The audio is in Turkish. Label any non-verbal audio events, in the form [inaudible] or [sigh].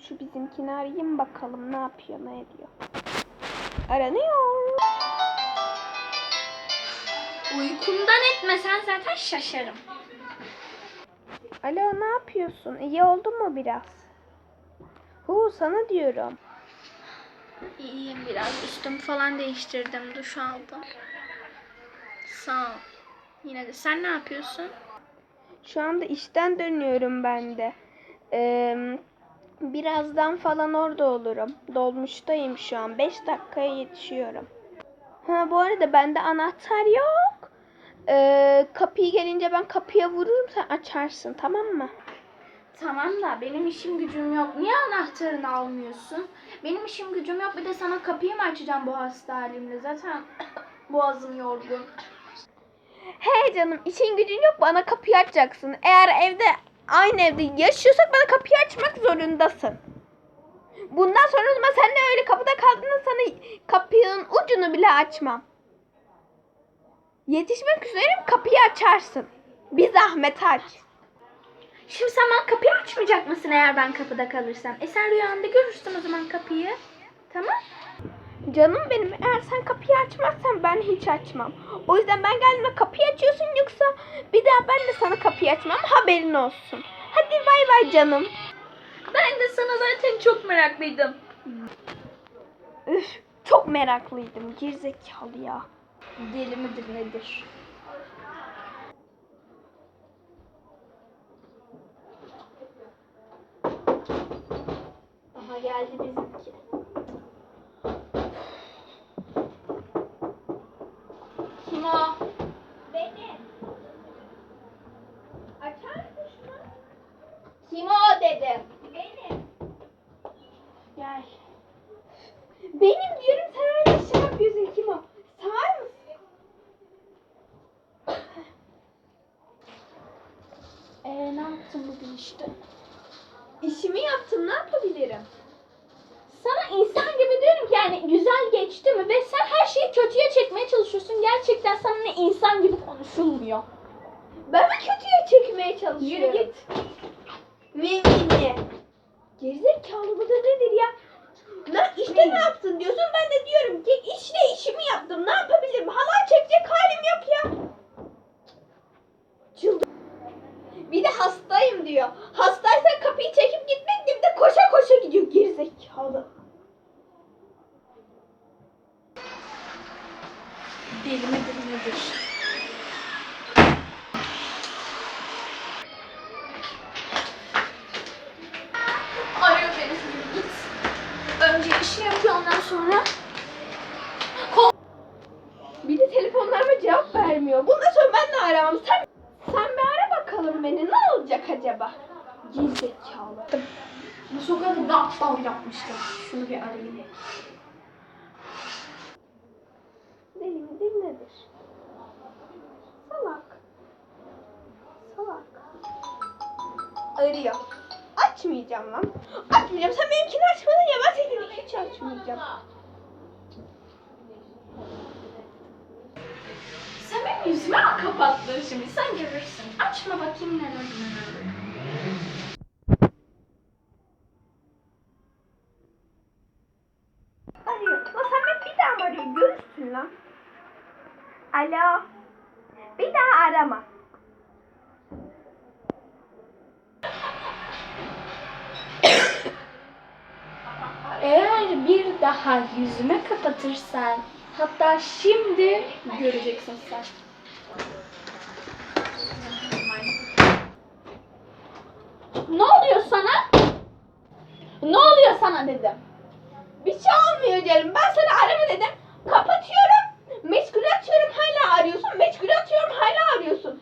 Şu bizimkini arayayım bakalım ne yapıyor ne ediyor. Aranıyor. Uykumdan etmesen zaten şaşarım. Alo ne yapıyorsun? İyi oldun mu biraz? Hu sana diyorum. İyiyim biraz. Üstümü falan değiştirdim. Duş aldım. Sağ ol. Yine de sen ne yapıyorsun? Şu anda işten dönüyorum ben de. Ee, birazdan falan orada olurum. Dolmuştayım şu an. 5 dakikaya yetişiyorum. Ha bu arada bende anahtar yok. Ee, kapıyı gelince ben kapıya vururum sen açarsın tamam mı? Tamam da benim işim gücüm yok. Niye anahtarını almıyorsun? Benim işim gücüm yok. Bir de sana kapıyı mı açacağım bu hasta halimle? Zaten [coughs] boğazım yorgun. He canım işin gücün yok bana kapıyı açacaksın. Eğer evde aynı evde yaşıyorsak bana kapıyı açmak zorundasın. Bundan sonra zaman seninle öyle kapıda kaldığında sana kapının ucunu bile açmam. Yetişmek üzereyim kapıyı açarsın. Bir zahmet aç. Şimdi sen bana kapıyı açmayacak mısın eğer ben kapıda kalırsam? E sen rüyanda görürsün o zaman kapıyı. Tamam? Canım benim eğer sen kapıyı açmazsan ben hiç açmam. O yüzden ben geldiğimde kapıyı açıyorsun yoksa bir daha ben de sana kapıyı açmam haberin olsun. Hadi bay bay canım. Ben de sana zaten çok meraklıydım. Üf, çok meraklıydım gerizekalı ya. Deli midir nedir? Aha geldi bizimki. Kim o? Benim. Açar mısın şunu? Kim o dedim. Benim. Gel. Benim diyorum sen öyle şey yapıyorsun kim o? Sağır mısın? Ee, ne yaptın bugün işte? İşimi yaptım ne yapabilirim? Sana insan gibi diyorum ki yani güzel geçti mi ve sen her şeyi kötüye çekmeye çalışıyorsun. Gerçekten sana ne insan gibi konuşulmuyor. Ben mi kötüye çekmeye çalışıyorum? Yürü git. Mimini. Gerizekalı bu da nedir ya? Ne, işte ne yaptın diyorsun ben de diyorum ki işte işimi yaptım ne yapabilirim? Halay çekecek halim yok ya. Çıldır. Bir de hastayım diyor. Hastaysan kapıyı çekip gitmek bir de koşa koşa gidiyor gerizekalı. Deli midir nedir? İşi yapıyor ondan sonra. Bir de telefonlarıma cevap vermiyor. Bundan sonra ben de aramam. Sen, sen bir ara bakalım beni. Ne olacak acaba? Gerizekalı. Bu sokakta gaddar yapmışlar. Şunu bir arayayım. Deli midir nedir? Salak. Salak. Arıyor. Açmayacağım lan. Açmayacağım. Sen benimkini açmadın ya. Ben seninkini hiç açmayacağım. Sen benim yüzüme kapattın şimdi? Sen görürsün. Açma bakayım neler neler. Arıyor. Lan sen beni bir daha mı arıyor? Görürsün lan. Alo. Bir daha arama. daha yüzüme kapatırsan hatta şimdi göreceksin sen. Ne oluyor sana? Ne oluyor sana dedim. Bir şey olmuyor diyelim. Ben sana arama dedim. Kapatıyorum. Meşgul atıyorum hala arıyorsun. Meşgul atıyorum hala arıyorsun.